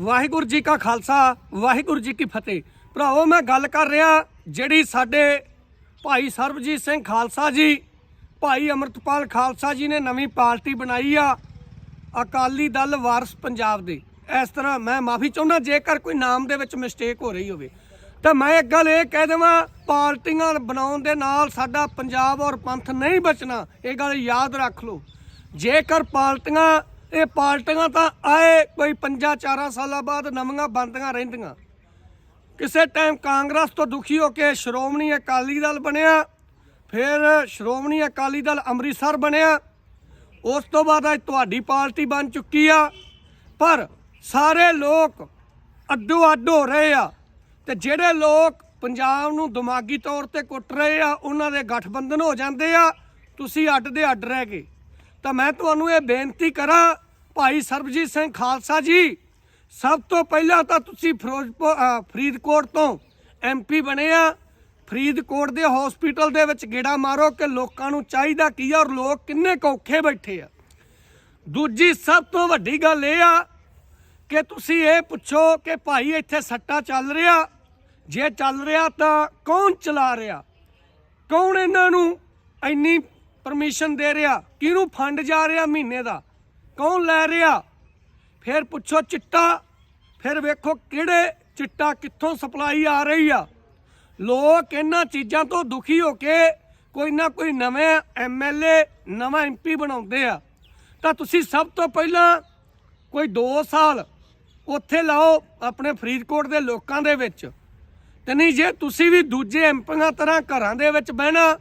ਵਾਹਿਗੁਰੂ ਜੀ ਕਾ ਖਾਲਸਾ, ਵਾਹਿਗੁਰੂ ਜੀ ਕੀ ਫਤਿਹ। ਭਰਾਵੋ, ਮੈਂ ਗੱਲ ਕਰ ਰਿਹਾ ਜਿਹੜੀ ਸਾਡੇ ਭਾਈ ਸਰਬਜੀਤ ਸਿੰਘ ਖਾਲਸਾ ਜੀ, ਭਾਈ ਅਮਰਤਪਾਲ ਖਾਲਸਾ ਜੀ ਨੇ ਨਵੀਂ ਪਾਰਟੀ ਬਣਾਈ ਆ, ਅਕਾਲੀ ਦਲ ਵਾਰਸ ਪੰਜਾਬ ਦੇ। ਇਸ ਤਰ੍ਹਾਂ ਮੈਂ ਮਾਫੀ ਚਾਹੁੰਦਾ, ਜੇਕਰ ਕੋਈ ਨਾਮ ਦੇ ਵਿੱਚ ਮਿਸਟੇਕ ਹੋ ਰਹੀ ਹੋਵੇ। ਤਾਂ ਮੈਂ ਇੱਕ ਗੱਲ ਇਹ ਕਹਿ ਦੇਵਾਂ, ਪਾਰਟੀਆਂ ਬਣਾਉਣ ਦੇ ਨਾਲ ਸਾਡਾ ਪੰਜਾਬ ਔਰ ਪੰਥ ਨਹੀਂ ਬਚਣਾ, ਇਹ ਗੱਲ ਯਾਦ ਰੱਖ ਲਓ। ਜੇਕਰ ਪਾਰਟੀਆਂ ਇਹ ਪਾਰਟੀਆਂ ਤਾਂ ਆਏ ਕੋਈ 5-4 ਸਾਲਾਂ ਬਾਅਦ ਨਵੀਆਂ ਬਣਦੀਆਂ ਰਹਿੰਦੀਆਂ। ਕਿਸੇ ਟਾਈਮ ਕਾਂਗਰਸ ਤੋਂ ਦੁਖੀ ਹੋ ਕੇ ਸ਼੍ਰੋਮਣੀ ਅਕਾਲੀ ਦਲ ਬਣਿਆ, ਫਿਰ ਸ਼੍ਰੋਮਣੀ ਅਕਾਲੀ ਦਲ ਅੰਮ੍ਰਿਤਸਰ ਬਣਿਆ। ਉਸ ਤੋਂ ਬਾਅਦ ਅੱਜ ਤੁਹਾਡੀ ਪਾਰਟੀ ਬਣ ਚੁੱਕੀ ਆ। ਪਰ ਸਾਰੇ ਲੋਕ ਅੱਡੋ ਅੱਡ ਹੋ ਰਹੇ ਆ ਤੇ ਜਿਹੜੇ ਲੋਕ ਪੰਜਾਬ ਨੂੰ ਦਿਮਾਗੀ ਤੌਰ ਤੇ ਕੁੱਟ ਰਹੇ ਆ, ਉਹਨਾਂ ਦੇ ਗਠਬੰਧਨ ਹੋ ਜਾਂਦੇ ਆ। ਤੁਸੀਂ ਅੱਡ ਦੇ ਅੱਡ ਰਹਿ ਗਏ। ਤਾਂ ਮੈਂ ਤੁਹਾਨੂੰ ਇਹ ਬੇਨਤੀ ਕਰਾਂ ਭਾਈ ਸਰਬਜੀਤ ਸਿੰਘ ਖਾਲਸਾ ਜੀ, ਸਭ ਤੋਂ ਪਹਿਲਾਂ ਤਾਂ ਤੁਸੀਂ ਫਿਰੋਜ਼ਪੁਰ ਫਰੀਦਕੋਟ ਤੋਂ ਐਮਪੀ ਬਣੇ ਆ। ਫਰੀਦਕੋਟ ਦੇ ਹਸਪੀਟਲ ਦੇ ਵਿੱਚ ਗੇੜਾ ਮਾਰੋ ਕਿ ਲੋਕਾਂ ਨੂੰ ਚਾਹੀਦਾ ਕੀ ਆ ਔਰ ਲੋਕ ਕਿੰਨੇ ਕੁ ਔਖੇ ਬੈਠੇ ਆ। ਦੂਜੀ ਸਭ ਤੋਂ ਵੱਡੀ ਗੱਲ ਇਹ ਆ ਕਿ ਤੁਸੀਂ ਇਹ ਪੁੱਛੋ ਕਿ ਭਾਈ ਇੱਥੇ ਸੱਟਾ ਚੱਲ ਰਿਹਾ। ਜੇ ਚੱਲ ਰਿਹਾ ਤਾਂ ਕੌਣ ਚਲਾ ਰਿਹਾ? ਕੌਣ ਇਹਨਾਂ ਨੂੰ ਇੰਨੀ ਪਰਮਿਸ਼ਨ ਦੇ ਰਿਹਾ? ਕਿਹਨੂੰ ਫੰਡ ਜਾ ਰਿਹਾ ਮਹੀਨੇ ਦਾ? ਕੌਣ ਲੈ ਰਿਹਾ? ਫਿਰ ਪੁੱਛੋ ਚਿੱਟਾ। ਫਿਰ ਵੇਖੋ ਕਿਹੜੇ ਚਿੱਟਾ ਕਿੱਥੋਂ ਸਪਲਾਈ ਆ ਰਹੀ ਆ। ਲੋਕ ਇਹਨਾਂ ਚੀਜ਼ਾਂ ਤੋਂ ਦੁਖੀ ਹੋ ਕੇ ਕੋਈ ਨਾ ਕੋਈ ਨਵੇਂ ਐਮਐਲਏ ਨਵਾਂ ਐਮਪੀ ਬਣਾਉਂਦੇ ਆ। ਤਾਂ ਤੁਸੀਂ ਸਭ ਤੋਂ ਪਹਿਲਾਂ ਕੋਈ 2 ਸਾਲ ਉੱਥੇ ਲਾਓ ਆਪਣੇ ਫਰੀਦਕੋਟ ਦੇ ਲੋਕਾਂ ਦੇ ਵਿੱਚ। ਤੇ ਨਹੀਂ ਜੇ ਤੁਸੀਂ ਵੀ ਦੂਜੇ ਐਮਪੀਆਂ ਤਰ੍ਹਾਂ ਘਰਾਂ ਦੇ ਵਿੱਚ ਬਹਿਣਾ,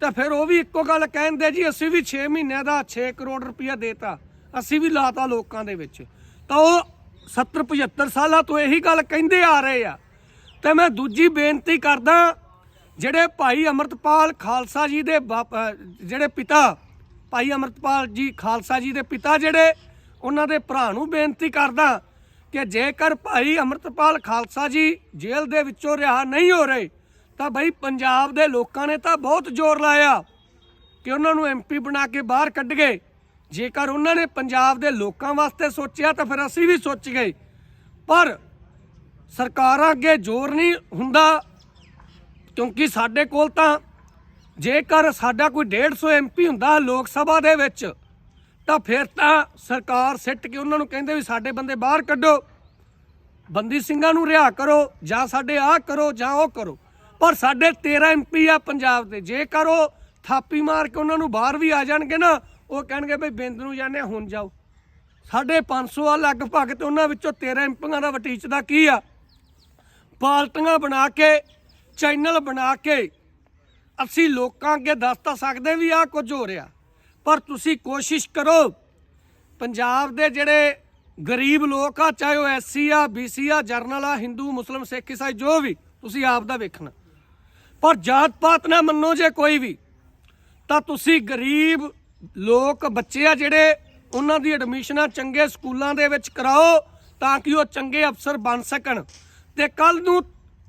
ਤਾਂ ਫਿਰ ਉਹ ਵੀ ਇੱਕੋ ਗੱਲ ਕਹਿੰਦੇ ਜੀ, ਅਸੀਂ ਵੀ 6 ਮਹੀਨਿਆਂ ਦਾ 6 ਕਰੋੜ ਰੁਪਇਆ ਦੇਤਾ। ਅਸੀਂ ਵੀ ਲਾਤਾ ਲੋਕਾਂ ਦੇ ਵਿੱਚ। ਤਾਂ ਉਹ 70 75 ਸਾਲਾਂ ਤੋਂ ਇਹੀ ਗੱਲ ਕਹਿੰਦੇ ਆ ਰਹੇ ਆ। ਤੇ ਮੈਂ ਦੂਜੀ ਬੇਨਤੀ ਕਰਦਾ, ਜਿਹੜੇ ਭਾਈ ਅਮਰਤਪਾਲ ਖਾਲਸਾ ਜੀ ਦੇ ਬਾਪ- ਜਿਹੜੇ ਪਿਤਾ, ਭਾਈ ਅਮਰਤਪਾਲ ਜੀ ਖਾਲਸਾ ਜੀ ਦੇ ਪਿਤਾ ਜਿਹੜੇ, ਉਹਨਾਂ ਦੇ ਭਰਾ ਨੂੰ ਬੇਨਤੀ ਕਰਦਾ ਕਿ ਜੇਕਰ ਭਾਈ ਅਮਰਤਪਾਲ ਖਾਲਸਾ ਜੀ ਜੇਲ੍ਹ ਦੇ ਵਿੱਚੋਂ ਰਿਹਾ ਨਹੀਂ ਹੋ ਰਹੇ, ਤਾਂ ਬਈ ਪੰਜਾਬ ਦੇ ਲੋਕਾਂ ਨੇ ਤਾਂ ਬਹੁਤ ਜ਼ੋਰ ਲਾਇਆ ਕਿ ਉਹਨਾਂ ਨੂੰ ਐਮਪੀ ਬਣਾ ਕੇ ਬਾਹਰ ਕੱਢ ਗਏ। ਜੇਕਰ ਉਹਨਾਂ ਨੇ ਪੰਜਾਬ ਦੇ ਲੋਕਾਂ ਵਾਸਤੇ ਸੋਚਿਆ ਤਾਂ ਫਿਰ ਅਸੀਂ ਵੀ ਸੋਚ ਗਏ। ਪਰ ਸਰਕਾਰਾਂ ਅੱਗੇ ਜ਼ੋਰ ਨਹੀਂ ਹੁੰਦਾ, ਕਿਉਂਕਿ ਸਾਡੇ ਕੋਲ ਤਾਂ ਜੇਕਰ ਸਾਡਾ ਕੋਈ 150 ਐਮਪੀ ਹੁੰਦਾ ਲੋਕ ਸਭਾ ਦੇ ਵਿੱਚ, ਤਾਂ ਫਿਰ ਤਾਂ ਸਰਕਾਰ ਸਿੱਟ ਕੇ ਉਹਨਾਂ ਨੂੰ ਕਹਿੰਦੇ ਵੀ ਸਾਡੇ ਬੰਦੇ ਬਾਹਰ ਕੱਢੋ। ਬੰਦੀ ਸਿੰਘਾਂ ਨੂੰ ਰਿਹਾ ਕਰੋ, ਜਾਂ ਸਾਡੇ ਆਹ ਕਰੋ, ਜਾਂ ਉਹ ਕਰੋ। ਪਰ ਸਾਡੇ 13 ਐਮਪੀ ਆ ਪੰਜਾਬ ਦੇ, ਜੇਕਰ ਉਹ ਥਾਪੀ ਮਾਰ ਕੇ ਉਹਨਾਂ ਨੂੰ ਬਾਹਰ ਵੀ ਆ ਜਾਣਗੇ ਨਾ ਉਹ ਕਹਿਣਗੇ ਭਈ ਬਿੰਦ ਨੂੰ ਜਾਂਦੇ ਹਾਂ, ਹੁਣ ਜਾਓ। ਸਾਡੇ 500 ਆ ਲਗਭਗ ਤੇ ਉਹਨਾਂ ਵਿੱਚੋਂ 13 ਐਮਪੀਆਂ ਦਾ ਵਟੀਚ ਦਾ ਕੀ ਆ? ਪਾਰਟੀਆਂ ਬਣਾ ਕੇ ਚੈਨਲ ਬਣਾ ਕੇ ਅਸੀਂ ਲੋਕਾਂ ਅੱਗੇ ਦੱਸ ਤਾਂ ਸਕਦੇ ਵੀ ਆ ਕੁਝ ਹੋ ਰਿਹਾ। ਪਰ ਤੁਸੀਂ ਕੋਸ਼ਿਸ਼ ਕਰੋ ਪੰਜਾਬ ਦੇ ਜਿਹੜੇ ਗਰੀਬ ਲੋਕ ਆ ਚਾਹੇ ਉਹ ਐਸਸੀ ਆ ਬੀਸੀ ਆ ਜਰਨਲ ਆ ਹਿੰਦੂ ਮੁਸਲਮ ਸਿੱਖ ਇਸਾਈ ਜੋ ਵੀ ਤੁਸੀਂ ਆਪ ਦਾ ਵੇਖਣਾ। ਪਰ ਜਾਤ ਪਾਤ ਨਾ ਮੰਨੋ ਜੇ ਕੋਈ ਵੀ ਤਾਂ ਤੁਸੀਂ ਗਰੀਬ ਲੋਕ ਬੱਚੇ ਆ ਜਿਹੜੇ ਉਹਨਾਂ ਦੀ ਐਡਮਿਸ਼ਨਾਂ ਚੰਗੇ ਸਕੂਲਾਂ ਦੇ ਵਿੱਚ ਕਰਾਓ ਤਾਂ ਕਿ ਉਹ ਚੰਗੇ ਅਫਸਰ ਬਣ ਸਕਣ। ਤੇ ਕੱਲ ਨੂੰ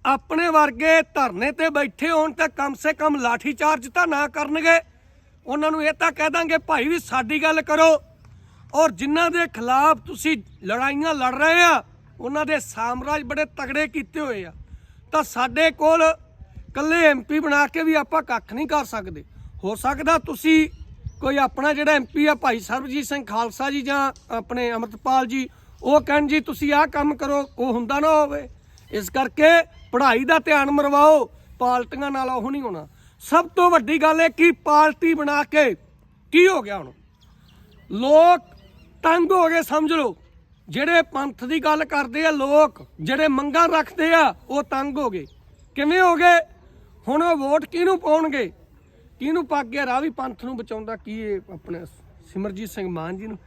ਆਪਣੇ ਵਰਗੇ ਧਰਨੇ ਤੇ ਬੈਠੇ ਹੋਣ ਤਾਂ ਕਮ ਸੇ ਕਮ ਲਾਠੀ ਚਾਰਜ ਤਾਂ ਨਾ ਕਰਨਗੇ। ਉਹਨਾਂ ਨੂੰ ਇਹ ਤਾਂ ਕਹਿ ਦਾਂਗੇ, ਭਾਈ ਵੀ ਸਾਡੀ ਗੱਲ ਕਰੋ। ਔਰ ਜਿਨ੍ਹਾਂ ਦੇ ਖਿਲਾਫ ਤੁਸੀਂ ਲੜਾਈਆਂ ਲੜ ਰਹੇ ਆ, ਉਹਨਾਂ ਦੇ ਸਾਮਰਾਜ ਬੜੇ ਤਗੜੇ ਕੀਤੇ ਹੋਏ ਆ। ਤਾਂ ਸਾਡੇ ਕੋਲ ਕੱਲੇ ਐਮਪੀ ਬਣਾ ਕੇ ਵੀ ਆਪਾਂ ਕੱਖ ਨਹੀਂ ਕਰ ਸਕਦੇ। ਹੋ ਸਕਦਾ ਤੁਸੀਂ ਕੋਈ ਆਪਣਾ ਜਿਹੜਾ ਐਮਪੀ ਆ ਭਾਈ ਸਰਬਜੀਤ ਸਿੰਘ ਖਾਲਸਾ ਜੀ ਜਾਂ ਆਪਣੇ ਅਮਰਤਪਾਲ ਜੀ, ਉਹ ਕਹਿਣ ਜੀ, ਤੁਸੀਂ ਆਹ ਕੰਮ ਕਰੋ, ਉਹ ਹੁੰਦਾ ਨਾ ਹੋਵੇ। ਇਸ ਕਰਕੇ ਪੜ੍ਹਾਈ ਦਾ ਧਿਆਨ ਮਰਵਾਓ, ਪਾਲਟੀਆਂ ਨਾਲ ਉਹ ਨਹੀਂ ਹੋਣਾ। ਸਭ ਤੋਂ ਵੱਡੀ ਗੱਲ ਹੈ ਕਿ ਪਾਰਟੀ ਬਣਾ ਕੇ ਕੀ ਹੋ ਗਿਆ ਹੁਣ? ਲੋਕ ਤੰਗ ਹੋ ਗਏ, ਸਮਝ ਲਓ। ਜਿਹੜੇ ਪੰਥ ਦੀ ਗੱਲ ਕਰਦੇ ਆ, ਲੋਕ ਜਿਹੜੇ ਮੰਗਾਂ ਰੱਖਦੇ ਆ, ਉਹ ਤੰਗ ਹੋ ਗਏ। ਕਿਵੇਂ ਹੋ ਗਏ? ਹੁਣ ਉਹ ਵੋਟ ਕਿਹਨੂੰ ਪਾਉਣਗੇ? ਕਿਹਨੂੰ ਪੱਕ ਗਿਆ? ਰਾਹ ਵੀ ਪੰਥ ਨੂੰ ਬਚਾਉਂਦਾ ਕੀ ਇਹ ਆਪਣੇ ਸਿਮਰਜੀਤ ਸਿੰਘ ਮਾਨ ਜੀ ਨੂੰ?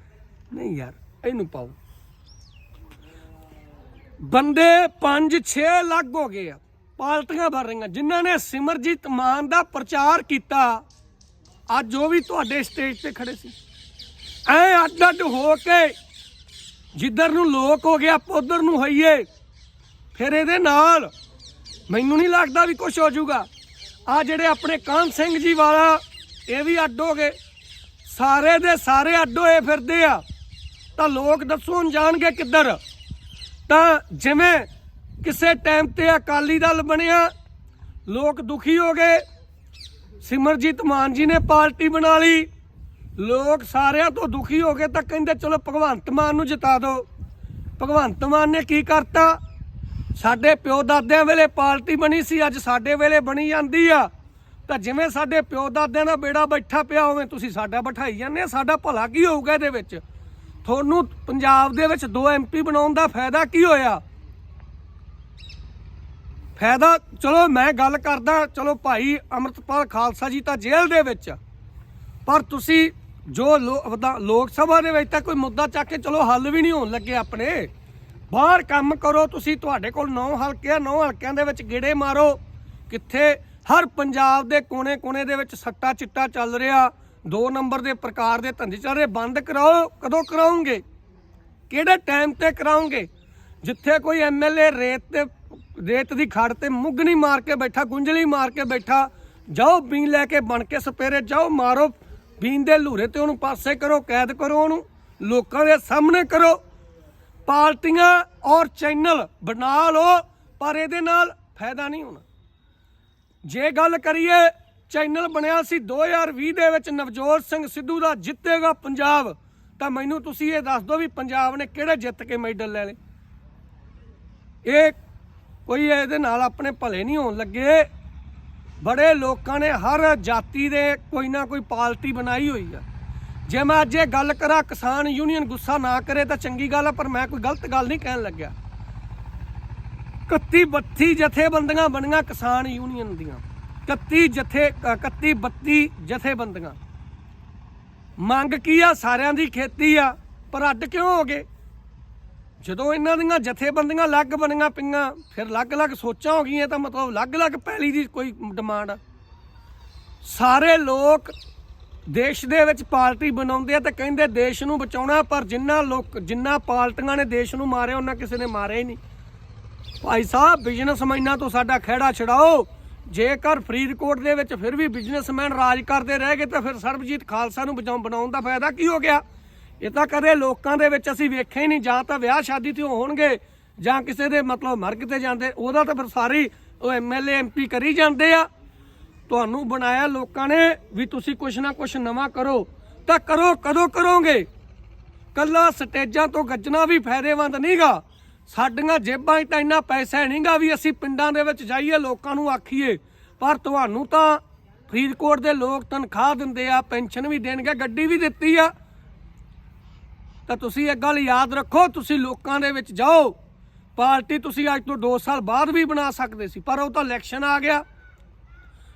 ਨਹੀਂ ਯਾਰ, ਇਹਨੂੰ ਪਾਓ। ਬੰਦੇ 5-6 ਲੱਗ ਹੋ ਗਏ ਆ। ਪਾਰਟੀਆਂ ਭਰ ਰਹੀਆਂ। ਜਿਨ੍ਹਾਂ ਨੇ ਸਿਮਰਜੀਤ ਮਾਨ ਦਾ ਪ੍ਰਚਾਰ ਕੀਤਾ, ਅੱਜ ਉਹ ਵੀ ਤੁਹਾਡੇ ਸਟੇਜ ਤੇ ਖੜੇ ਸੀ। ਐ ਅੱਡ ਅੱਡ ਹੋ ਕੇ ਜਿੱਧਰ ਨੂੰ ਲੋਕ ਹੋ ਗਿਆ, ਆਪਾਂ ਉਧਰ ਨੂੰ ਹੋਈਏ। ਫਿਰ ਇਹਦੇ ਨਾਲ ਮੈਨੂੰ ਨਹੀਂ ਲੱਗਦਾ ਵੀ ਕੁਝ ਹੋ ਜਾਊਗਾ। ਆ ਜਿਹੜੇ ਆਪਣੇ ਕਾਨ ਸਿੰਘ ਜੀ ਵਾਲਾ, ਇਹ ਵੀ ਅੱਡ ਹੋ ਗਏ। ਸਾਰੇ ਦੇ ਸਾਰੇ ਅੱਡ ਹੋਏ ਫਿਰਦੇ ਆ। ਤਾਂ ਲੋਕ ਦੱਸੋ ਜਾਣਗੇ ਕਿੱਧਰ? ਤਾਂ ਜਿਵੇਂ ਕਿਸੇ ਟਾਈਮ ਤੇ ਅਕਾਲੀ ਦਲ ਬਣਿਆ, ਲੋਕ ਦੁਖੀ ਹੋ ਗਏ। ਸਿਮਰਜੀਤ ਮਾਨ ਜੀ ਨੇ ਪਾਰਟੀ ਬਣਾ ਲਈ। ਲੋਕ ਸਾਰਿਆਂ ਤੋਂ ਦੁਖੀ ਹੋ ਗਏ, ਤਾਂ ਕਹਿੰਦੇ, ਚਲੋ ਭਗਵੰਤ ਮਾਨ ਨੂੰ ਜਿਤਾ ਦਿਓ। ਭਗਵੰਤ ਮਾਨ ਨੇ ਕੀ ਕਰਤਾ? ਸਾਡੇ ਪਿਓ ਦਾਦਿਆਂ ਵੇਲੇ ਪਾਰਟੀ ਬਣੀ ਸੀ, ਅੱਜ ਸਾਡੇ ਵੇਲੇ ਬਣੀ ਜਾਂਦੀ ਆ। ਤਾਂ ਜਿਵੇਂ ਸਾਡੇ ਪਿਓ ਦਾਦਿਆਂ ਦਾ ਬੇੜਾ ਬੈਠਾ ਪਿਆ ਹੋਵੇ, ਤੁਸੀਂ ਸਾਡਾ ਬਿਠਾਈ ਜਾਂਦੇ ਸਾਡਾ ਭਲਾ ਕੀ ਹੋਊਗਾ ਇਹਦੇ ਵਿੱਚ? ਤੁਹਾਨੂੰ ਪੰਜਾਬ ਦੇ ਵਿੱਚ ਦੋ ਐਮਪੀ ਬਣਾਉਣ ਦਾ ਫਾਇਦਾ ਕੀ ਹੋਇਆ? ਫਾਇਦਾ, ਚਲੋ ਮੈਂ ਗੱਲ ਕਰਦਾ, ਚਲੋ ਭਾਈ ਅਮਰਤਪਾਲ ਖਾਲਸਾ ਜੀ ਤਾਂ ਜੇਲ੍ਹ ਦੇ ਵਿੱਚ। ਪਰ ਤੁਸੀਂ ਜੋ ਲੋ- ਲੋਕ ਸਭਾ ਦੇ ਵਿੱਚ ਤਾਂ ਕੋਈ ਮੁੱਦਾ ਚੱਕ ਕੇ ਚਲੋ ਹੱਲ ਵੀ ਨਹੀਂ ਹੋਣ ਲੱਗੇ ਆਪਣੇ। ਬਾਹਰ ਕੰਮ ਕਰੋ, ਤੁਸੀਂ ਤੁਹਾਡੇ ਕੋਲ ਨੌ ਹਲਕੇ ਆ 9 ਹਲਕਿਆਂ ਦੇ ਵਿੱਚ ਗੇੜੇ ਮਾਰੋ। ਕਿੱਥੇ ਹਰ ਪੰਜਾਬ ਦੇ ਕੋਨੇ-ਕੋਨੇ ਦੇ ਵਿੱਚ ਸੱਟਾ ਚਿੱਟਾ ਚੱਲ ਰਿਹਾ। ਦੋ ਨੰਬਰ ਦੇ ਪ੍ਰਕਾਰ ਦੇ ਧੰਦੇ ਚੱਲ ਰਹੇ, ਬੰਦ ਕਰਾਓ, ਕਦੋਂ ਕਰਾਉਂਗੇ ਕਿਹੜੇ ਟਾਈਮ ਤੇ ਕਰਾਉਂਗੇ ਜਿੱਥੇ ਕੋਈ ਐਮਐਲਏ ਰੇਤ ਤੇ, ਰੇਤ ਦੀ ਖੜ ਤੇ ਮੁੱਗਣੀ ਮਾਰ ਕੇ ਬੈਠਾ, ਗੁੰਝਲੀ ਮਾਰ ਕੇ ਬੈਠਾ, ਜਾਓ ਬੀਨ ਲੈ ਕੇ ਬਣ ਕੇ ਸਪੇਰੇ, ਜਾਓ ਮਾਰੋ, ਬੀਨ ਦੇ ਲੂਰੇ ਤੇ ਉਹਨੂੰ ਪਾਸੇ ਕਰੋ, ਕੈਦ ਕਰੋ ਉਹਨੂੰ, ਲੋਕਾਂ ਦੇ ਸਾਹਮਣੇ ਕਰੋ। ਪਾਰਟੀਆਂ ਔਰ ਚੈਨਲ ਬਣਾ ਲਓ, ਪਰ ਇਹਦੇ ਨਾਲ ਫਾਇਦਾ ਨਹੀਂ ਹੋਣਾ। ਜੇ ਗੱਲ ਕਰੀਏ, ਚੈਨਲ ਬਣਿਆ ਸੀ 2020 ਦੇ ਵਿੱਚ ਨਵਜੋਤ ਸਿੰਘ ਸਿੱਧੂ ਦਾ ਜਿੱਤੇਗਾ ਪੰਜਾਬ, ਤਾਂ ਮੈਨੂੰ ਤੁਸੀਂ ਇਹ ਦੱਸ ਦਿਓ ਵੀ ਪੰਜਾਬ ਨੇ ਕਿਹੜੇ ਜਿੱਤ ਕੇ ਮੈਡਲ ਲੈ ਲਏ। ਇਹ ਕੋਈ ਇਹਦੇ ਨਾਲ ਆਪਣੇ ਭਲੇ ਨਹੀਂ ਹੋਣ ਲੱਗੇ। ਬੜੇ ਲੋਕਾਂ ਨੇ ਹਰ ਜਾਤੀ ਦੇ ਕੋਈ ਨਾ ਕੋਈ ਪਾਰਟੀ ਬਣਾਈ ਹੋਈ ਆ। ਜੇ ਮੈਂ ਅੱਜ ਇਹ ਗੱਲ ਕਰਾਂ, ਕਿਸਾਨ ਯੂਨੀਅਨ ਗੁੱਸਾ ਨਾ ਕਰੇ ਤਾਂ ਚੰਗੀ ਗੱਲ ਆ, ਪਰ ਮੈਂ ਕੋਈ ਗਲਤ ਗੱਲ ਨਹੀਂ ਕਹਿਣ ਲੱਗਿਆ। 31 32 ਜਥੇਬੰਦੀਆਂ ਬਣੀਆਂ ਕਿਸਾਨ ਯੂਨੀਅਨ ਦੀਆਂ। 31 ਜਥੇ 31 32 ਜਥੇਬੰਦੀਆਂ। ਮੰਗ ਕੀ ਆ? ਸਾਰਿਆਂ ਦੀ ਖੇਤੀ ਆ, ਪਰ ਅੱਡ ਕਿਉਂ ਹੋ ਗਏ? ਜਦੋਂ ਇਹਨਾਂ ਦੀਆਂ ਜਥੇਬੰਦੀਆਂ ਅਲੱਗ ਬਣੀਆਂ ਪਈਆਂ, ਫਿਰ ਅਲੱਗ-ਅਲੱਗ ਸੋਚਾਂ ਹੋ ਗਈਆਂ, ਤਾਂ ਮਤਲਬ ਅਲੱਗ-ਅਲੱਗ ਪਹਿਲੀ ਦੀ ਕੋਈ ਡਿਮਾਂਡ ਆ। ਸਾਰੇ ਲੋਕ ਦੇਸ਼ ਦੇ ਵਿੱਚ ਪਾਰਟੀ ਬਣਾਉਂਦੇ ਆ ਤੇ ਕਹਿੰਦੇ ਦੇਸ਼ ਨੂੰ ਬਚਾਉਣਾ, ਪਰ ਜਿੰਨਾ ਲੋਕ ਜਿੰਨਾ ਪਾਰਟੀਆਂ ਨੇ ਦੇਸ਼ ਨੂੰ ਮਾਰਿਆ, ਉਹਨਾਂ ਕਿਸੇ ਨੇ ਮਾਰਿਆ ਹੀ ਨਹੀਂ। ਭਾਈ ਸਾਹਿਬ ਬਿਜ਼ਨਸਮੈਨਾਂ ਤੋਂ ਸਾਡਾ ਖਹਿੜਾ ਛਡਾਓ। ਜੇਕਰ ਫਰੀਦਕੋਟ ਦੇ ਵਿੱਚ ਫਿਰ ਵੀ ਬਿਜ਼ਨਸਮੈਨ ਰਾਜ ਕਰਦੇ ਰਹਿ ਗਏ, ਤਾਂ ਫਿਰ ਸਰਬਜੀਤ ਖਾਲਸਾ ਨੂੰ ਬਚਾਉਣ ਬਣਾਉਣ ਦਾ ਫਾਇਦਾ ਕੀ ਹੋ ਗਿਆ? ਇਹ ਤਾਂ ਕਦੇ ਲੋਕਾਂ ਦੇ ਵਿੱਚ ਅਸੀਂ ਵੇਖਿਆ ਹੀ ਨਹੀਂ, ਜਾਂ ਤਾਂ ਵਿਆਹ ਸ਼ਾਦੀ ਤੇ ਹੋਣਗੇ, ਜਾਂ ਕਿਸੇ ਦੇ ਮਤਲਬ ਮਰਗ ਤੇ ਜਾਂਦੇ। ਉਹਦਾ ਤਾਂ ਫਿਰ ਸਾਰੀ ਉਹ ਐਮਐਲਏ ਐਮਪੀ ਕਰੀ ਜਾਂਦੇ ਆ। ਤੁਹਾਨੂੰ ਬਣਾਇਆ ਲੋਕਾਂ ਨੇ ਵੀ ਤੁਸੀਂ ਕੁਛ ਨਾ ਕੁਛ ਨਵਾਂ ਕਰੋ, ਤਾਂ ਕਰੋ, ਕਦੋਂ ਕਰੋਗੇ? ਕੱਲਾ ਸਟੇਜਾਂ ਤੋਂ ਗੱਜਣਾ ਵੀ ਫਾਇਦੇਮੰਦ ਨਹੀਂਗਾ। ਸਾਡੀਆਂ ਜੇਬਾਂ 'ਚ ਤਾਂ ਇੰਨਾ ਪੈਸਾ ਨਹੀਂਗਾ ਵੀ ਅਸੀਂ ਪਿੰਡਾਂ ਦੇ ਵਿੱਚ ਜਾਈਏ, ਲੋਕਾਂ ਨੂੰ ਆਖੀਏ। ਪਰ ਤੁਹਾਨੂੰ ਤਾਂ ਫਰੀਦਕੋਟ ਦੇ ਲੋਕ ਤਨਖਾਹ ਦਿੰਦੇ ਆ, ਪੈਨਸ਼ਨ ਵੀ ਦੇਣਗੇ, ਗੱਡੀ ਵੀ ਦਿੱਤੀ ਆ। ਤਾਂ ਤੁਸੀਂ ਇਹ ਗੱਲ ਯਾਦ ਰੱਖੋ, ਤੁਸੀਂ ਲੋਕਾਂ ਦੇ ਵਿੱਚ ਜਾਓ। ਪਾਰਟੀ ਤੁਸੀਂ ਅੱਜ ਤੋਂ 2 ਸਾਲ ਬਾਅਦ ਵੀ ਬਣਾ ਸਕਦੇ ਸੀ, ਪਰ ਉਹ ਤਾਂ ਇਲੈਕਸ਼ਨ ਆ ਗਿਆ।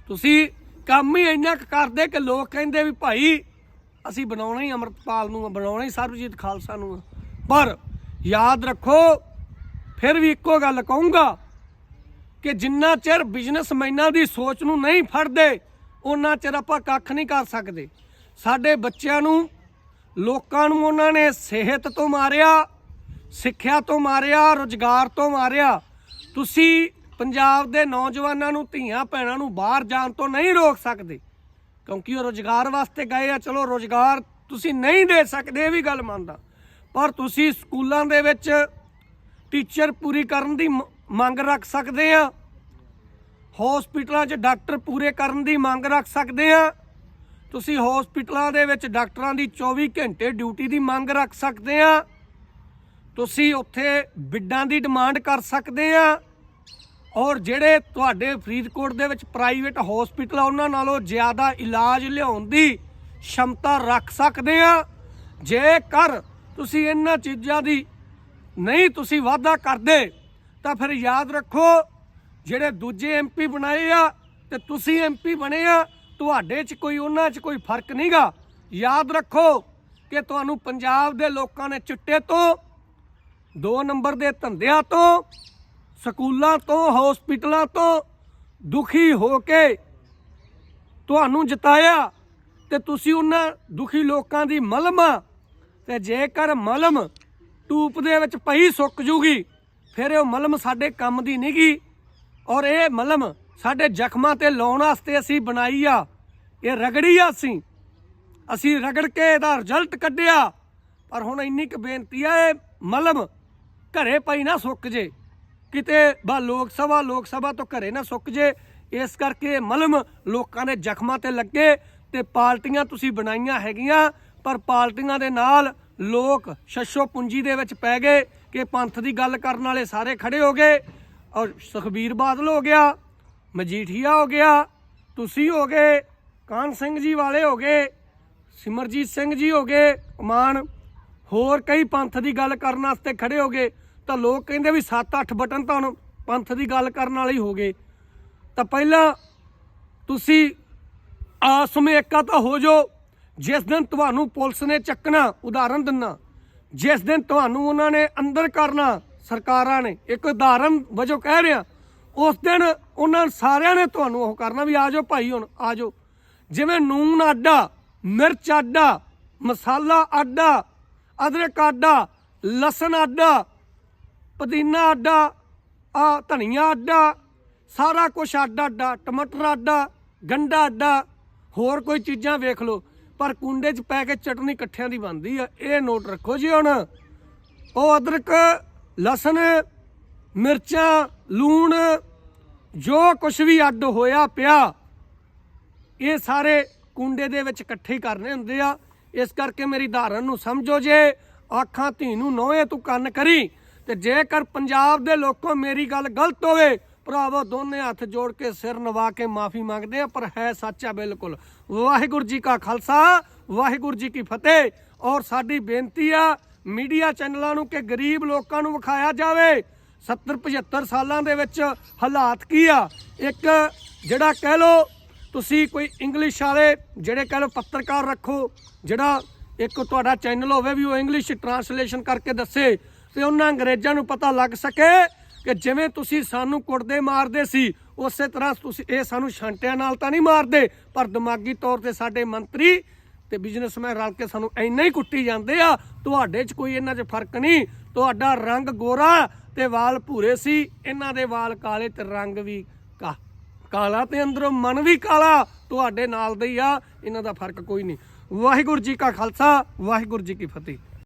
ਤੁਸੀਂ ਕੰਮ ਹੀ ਇੰਨਾ ਕੁ ਕਰਦੇ ਕਿ ਲੋਕ ਕਹਿੰਦੇ ਵੀ ਭਾਈ ਅਸੀਂ ਬਣਾਉਣਾ ਹੀ ਅਮਰਤਪਾਲ ਨੂੰ ਆ, ਬਣਾਉਣਾ ਹੀ ਸਰਬਜੀਤ ਖਾਲਸਾ ਨੂੰ ਆ। ਪਰ ਯਾਦ ਰੱਖੋ ਫਿਰ ਵੀ ਇੱਕੋ ਗੱਲ ਕਹੂੰਗਾ ਕਿ ਜਿੰਨਾ ਚਿਰ ਬਿਜ਼ਨਸਮੈਨਾਂ ਦੀ ਸੋਚ ਨੂੰ ਨਹੀਂ ਫੜਦੇ ਉਹਨਾਂ ਚਿਰ ਆਪਾਂ ਕੱਖ ਨਹੀਂ ਕਰ ਸਕਦੇ ਸਾਡੇ ਬੱਚਿਆਂ ਨੂੰ ਲੋਕਾਂ ਨੂੰ ਉਹਨਾਂ ਨੇ ਸਿਹਤ ਤੋਂ ਮਾਰਿਆ ਸਿੱਖਿਆ ਤੋਂ ਮਾਰਿਆ ਰੁਜ਼ਗਾਰ ਤੋਂ ਮਾਰਿਆ ਤੁਸੀਂ ਪੰਜਾਬ ਦੇ ਨੌਜਵਾਨਾਂ ਨੂੰ, ਧੀਆਂ ਭੈਣਾਂ ਨੂੰ ਬਾਹਰ ਜਾਣ ਤੋਂ ਨਹੀਂ ਰੋਕ ਸਕਦੇ। ਕਿਉਂਕਿ ਉਹ ਰੁਜ਼ਗਾਰ ਵਾਸਤੇ ਗਏ ਆ, ਚਲੋ ਰੁਜ਼ਗਾਰ ਤੁਸੀਂ ਨਹੀਂ ਦੇ ਸਕਦੇ, ਇਹ ਵੀ ਗੱਲ ਮੰਨਦਾ। ਪਰ ਤੁਸੀਂ ਸਕੂਲਾਂ ਦੇ ਵਿੱਚ ਟੀਚਰ ਪੂਰੀ ਕਰਨ ਦੀ ਮ- ਮੰਗ ਰੱਖ ਸਕਦੇ ਆ। ਹਸਪੀਟਲਾਂ 'ਚ ਡਾਕਟਰ ਪੂਰੇ ਕਰਨ ਦੀ ਮੰਗ ਰੱਖ ਸਕਦੇ ਆ। ਤੁਸੀਂ ਹਸਪੀਟਲਾਂ ਦੇ ਵਿੱਚ ਡਾਕਟਰਾਂ ਦੀ 24 ਘੰਟੇ ਡਿਊਟੀ ਦੀ ਮੰਗ ਰੱਖ ਸਕਦੇ ਆ। ਤੁਸੀਂ ਉੱਥੇ ਬਿੱਡਾਂ ਦੀ ਡਿਮਾਂਡ ਕਰ ਸਕਦੇ ਆ। ਔਰ ਜਿਹੜੇ ਤੁਹਾਡੇ ਫਰੀਦਕੋਟ ਦੇ ਵਿੱਚ ਪ੍ਰਾਈਵੇਟ ਹਸਪੀਟਲ ਆ, ਉਹਨਾਂ ਨਾਲੋਂ ਜ਼ਿਆਦਾ ਇਲਾਜ ਲਿਆਉਣ ਦੀ ਸ਼ਮਤਾ ਰੱਖ ਸਕਦੇ ਆ। ਜੇਕਰ ਤੁਸੀਂ ਇਹਨਾਂ ਚੀਜ਼ਾਂ ਦੀ ਨਹੀਂ ਤੁਸੀਂ ਵਾਅਦਾ ਕਰਦੇ, ਤਾਂ ਫਿਰ ਯਾਦ ਰੱਖੋ, ਜਿਹੜੇ ਦੂਜੇ ਐਮਪੀ ਬਣਾਏ ਆ ਤੇ ਤੁਸੀਂ ਐਮਪੀ ਬਣੇ ਆ, ਤੁਹਾਡੇ 'ਚ ਕੋਈ, ਉਹਨਾਂ 'ਚ ਕੋਈ ਫ਼ਰਕ ਨਹੀਂਗਾ ਯਾਦ ਰੱਖੋ ਕਿ ਤੁਹਾਨੂੰ ਪੰਜਾਬ ਦੇ ਲੋਕਾਂ ਨੇ ਚਿੱਟੇ ਤੋਂ, ਦੋ ਨੰਬਰ ਦੇ ਧੰਦਿਆਂ ਤੋਂ ਸਕੂਲਾਂ ਤੋਂ, ਹਸਪੀਟਲਾਂ ਤੋਂ ਦੁਖੀ ਹੋ ਕੇ ਤੁਹਾਨੂੰ ਜਿਤਾਇਆ ਤੇ ਤੁਸੀਂ ਉਹਨਾਂ ਦੁਖੀ ਲੋਕਾਂ ਦੀ ਮਲਮ ਆ। ਤੇ ਜੇਕਰ ਮਲਮ ਟੂਪ ਦੇ ਵਿੱਚ ਪਈ ਸੁੱਕ ਜੂਗੀ, ਫਿਰ ਉਹ ਮਲਮ ਸਾਡੇ ਕੰਮ ਦੀ ਨਹੀਂਗੀ ਔਰ ਇਹ ਮਲਮ ਸਾਡੇ ਜ਼ਖਮਾਂ ਤੇ ਲਾਉਣ ਵਾਸਤੇ ਅਸੀਂ ਬਣਾਈ ਆ। ਇਹ ਰਗੜੀ ਆ ਅਸੀਂ। ਅਸੀਂ ਰਗੜ ਕੇ ਇਹਦਾ ਰਿਜ਼ਲਟ ਕੱਢਿਆ। ਪਰ ਹੁਣ ਇੰਨੀ ਕੁ ਬੇਨਤੀ ਆ, ਇਹ ਮਲਮ ਘਰੇ ਪਈ ਨਾ ਸੁੱਕ ਜੇ। ਕਿਤੇ ਬਾ ਲੋਕ ਸਭਾ ਲੋਕ ਸਭਾ ਤੋਂ ਘਰੇ ਨਾ ਸੁੱਕ ਜੇ, ਇਸ ਕਰਕੇ ਮਲਮ ਲੋਕਾਂ ਦੇ ਜ਼ਖਮਾਂ ਤੇ ਲੱਗੇ ਤੇ ਪਾਰਟੀਆਂ ਤੁਸੀਂ ਬਣਾਈਆਂ ਹੈਗੀਆਂ, ਪਰ ਪਾਰਟੀਆਂ ਦੇ ਨਾਲ ਲੋਕ ਸ਼ਸ਼ੋ ਪੁੰਜੀ ਦੇ ਵਿੱਚ ਪੈ ਗਏ ਕਿ ਪੰਥ ਦੀ ਗੱਲ ਕਰਨ ਵਾਲੇ ਸਾਰੇ ਖੜੇ ਹੋ ਗਏ ਔਰ ਸੁਖਬੀਰ ਬਾਦਲ ਹੋ ਗਿਆ ਮਜੀਠੀਆ ਹੋ ਗਿਆ, ਤੁਸੀਂ ਹੋ ਗਏ, ਕਾਨ ਸਿੰਘ ਜੀ ਵਾਲੇ ਹੋ ਗਏ, ਸਿਮਰਜੀਤ ਸਿੰਘ ਜੀ ਹੋ ਗਏ ਮਾਨ ਹੋਰ ਕਈ ਪੰਥ ਦੀ ਗੱਲ ਕਰਨ ਵਾਸਤੇ ਖੜੇ ਹੋ ਗਏ ਤਾਂ ਲੋਕ ਕਹਿੰਦੇ ਵੀ 7-8 ਬਟਨ ਤਾਂ ਹੁਣ ਪੰਥ ਦੀ ਗੱਲ ਕਰਨ ਵਾਲੇ ਹੀ ਹੋ ਗਏ। ਤਾਂ ਪਹਿਲਾਂ ਤੁਸੀਂ ਆਸਮੇ ਏਕਾ ਤਾਂ ਹੋ ਜੋ ਜਿਸ ਦਿਨ ਤੁਹਾਨੂੰ ਪੁਲਿਸ ਨੇ ਚੱਕਣਾ, ਉਦਾਹਰਨ ਦਿੰਨਾ। ਜਿਸ ਦਿਨ ਤੁਹਾਨੂੰ ਉਹਨਾਂ ਨੇ ਅੰਦਰ ਕਰਨਾ, ਸਰਕਾਰਾਂ ਨੇ, ਇੱਕ ਉਦਾਹਰਨ ਵਜੋਂ ਕਹਿ ਰਿਹਾ, ਉਸ ਦਿਨ ਉਹਨਾਂ ਸਾਰਿਆਂ ਨੇ ਤੁਹਾਨੂੰ ਉਹ ਕਰਨਾ ਵੀ ਆਜੋ ਭਾਈ ਹੁਣ ਆਜੋ ਜਿਵੇਂ ਨੂਨ ਆਡਾ, ਮਿਰਚ ਆਡਾ, ਮਸਾਲਾ ਆਡਾ, ਅਦਰਕ ਆਡਾ, ਲਸਣ ਆਡਾ ਪੁਦੀਨਾ ਆਡਾ ਆ ਧਨੀਆ ਆਡਾ ਸਾਰਾ ਕੁਝ ਆਡਾ ਆਡਾ ਟਮਾਟਰ ਆਡਾ ਗੰਡਾ ਆਡਾ ਹੋਰ ਕੋਈ ਚੀਜ਼ਾਂ ਵੇਖ ਲਓ, ਪਰ ਕੁੰਡੇ 'ਚ ਪੈ ਕੇ ਚਟਨੀ ਇਕੱਠਿਆਂ ਦੀ ਬਣਦੀ ਆ, ਇਹ ਨੋਟ ਰੱਖੋ ਜੀ ਹੁਣ। ਉਹ ਅਦਰਕ, ਲਸਣ, ਮਿਰਚਾਂ, ਲੂਣ, ਜੋ ਕੁਝ ਵੀ ਅੱਡ ਹੋਇਆ ਪਿਆ, ਇਹ ਸਾਰੇ ਕੁੰਡੇ ਦੇ ਵਿੱਚ ਇਕੱਠੇ ਕਰਨੇ ਹੁੰਦੇ ਆ। ਇਸ ਕਰਕੇ ਮੇਰੀ ਧਾਰਨ ਨੂੰ ਸਮਝੋ ਜੇ, ਆਖਾਂ ਧੀ ਨੂੰ ਨੋਏ ਤੂੰ ਕੰਨ ਕਰੀ। ਤੇ ਜੇਕਰ ਪੰਜਾਬ ਦੇ ਲੋਕੋ ਮੇਰੀ ਗੱਲ ਗਲਤ ਹੋਵੇ, ਭਰਾਵੋ, ਦੋਨੇ ਹੱਥ ਜੋੜ ਕੇ ਸਿਰ ਨਵਾ ਕੇ ਮਾਫੀ ਮੰਗਦੇ ਆ ਪਰ ਹੈ ਸੱਚਾ ਬਿਲਕੁਲ। ਵਾਹਿਗੁਰੂ ਜੀ ਕਾ ਖਾਲਸਾ, ਵਾਹਿਗੁਰੂ ਜੀ ਕੀ ਫਤਿਹ। ਔਰ ਸਾਡੀ ਬੇਨਤੀ ਆ, ਮੀਡੀਆ ਚੈਨਲਾਂ ਨੂੰ ਕਿ ਗਰੀਬ ਲੋਕਾਂ ਨੂੰ ਵਿਖਾਇਆ ਜਾਵੇ। 70 75 ਸਾਲਾਂ ਦੇ ਵਿੱਚ ਹਾਲਾਤ ਕੀ ਆ? ਇੱਕ, ਜਿਹੜਾ ਕਹਿ ਲੋ ਤੁਸੀਂ ਕੋਈ ਇੰਗਲਿਸ਼ ਵਾਲੇ, ਜਿਹੜੇ ਕਹਿ ਲੋ ਪੱਤਰਕਾਰ ਰੱਖੋ, ਜਿਹੜਾ ਇੱਕ ਤੁਹਾਡਾ ਚੈਨਲ ਹੋਵੇ ਵੀ ਉਹ ਇੰਗਲਿਸ਼ ਟਰਾਂਸਲੇਸ਼ਨ ਕਰਕੇ ਦੱਸੇ। ਤੇ ਉਹਨਾਂ ਅੰਗਰੇਜ਼ਾਂ ਨੂੰ ਪਤਾ ਲੱਗ ਸਕੇ ਕਿ ਜਿਵੇਂ ਤੁਸੀਂ ਸਾਨੂੰ ਕੁੱਟਦੇ ਮਾਰਦੇ ਸੀ, ਉਸੇ ਤਰ੍ਹਾਂ ਤੁਸੀਂ ਇਹ ਸਾਨੂੰ ਛਾਂਟਿਆਂ ਨਾਲ ਤਾਂ ਨਹੀਂ ਮਾਰਦੇ, ਪਰ ਦਿਮਾਗੀ ਤੌਰ ਤੇ ਸਾਡੇ ਮੰਤਰੀ ਤੇ ਬਿਜ਼ਨਸਮੈਨ ਰਲ ਕੇ ਸਾਨੂੰ ਇੰਨਾ ਹੀ ਕੁੱਟੀ ਜਾਂਦੇ ਆ, ਤੁਹਾਡੇ 'ਚ ਕੋਈ ਇਹਨਾਂ 'ਚ ਫ਼ਰਕ ਨਹੀਂ, ਤੁਹਾਡਾ ਰੰਗ ਗੋਰਾ ਤੇ ਵਾਲ ਭੂਰੇ ਸੀ, ਇਹਨਾਂ ਦੇ ਵਾਲ ਕਾਲੇ ਤੇ ਰੰਗ ਵੀ ਕਾ, ਕਾਲਾ ਤੇ ਅੰਦਰੋਂ ਮਨ ਵੀ ਕਾਲਾ, ਤੁਹਾਡੇ ਨਾਲ ਦੇ ਹੀ ਆ, ਇਹਨਾਂ ਦਾ ਫ਼ਰਕ ਕੋਈ ਨਹੀਂ। ਵਾਹਿਗੁਰੂ ਜੀ ਕਾ ਖਾਲਸਾ, ਵਾਹਿਗੁਰੂ ਜੀ ਕੀ ਫਤਿਹ।